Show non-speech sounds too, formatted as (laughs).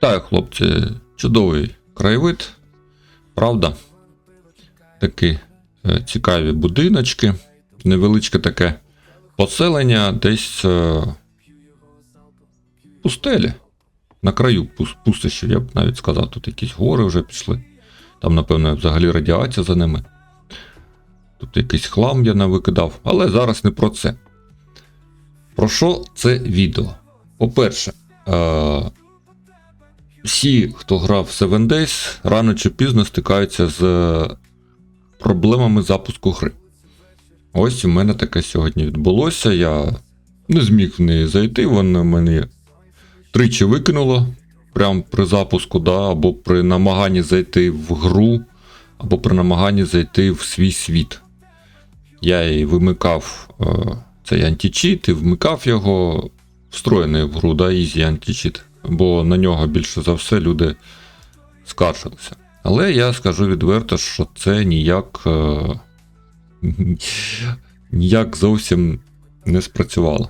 Так, хлопці, чудовий краєвид. Правда? Такі е, цікаві будиночки. Невеличке таке поселення десь е, пустелі. На краю пус- пустощів, я б навіть сказав, тут якісь гори вже пішли. Там, напевно, взагалі радіація за ними. Тут якийсь хлам я навикидав, але зараз не про це. Про що це відео? По-перше, е- всі, хто грав в Seven Days, рано чи пізно стикаються з проблемами запуску гри. Ось у мене таке сьогодні відбулося. Я не зміг в неї зайти, воно мені тричі викинуло прямо при запуску, да, або при намаганні зайти в гру, або при намаганні зайти в свій світ. Я і вимикав е, цей античіт і вмикав його встроєний в гру, да, Easy античіт, бо на нього більше за все люди скаржилися. Але я скажу відверто, що це ніяк, е, (laughs) ніяк зовсім не спрацювало.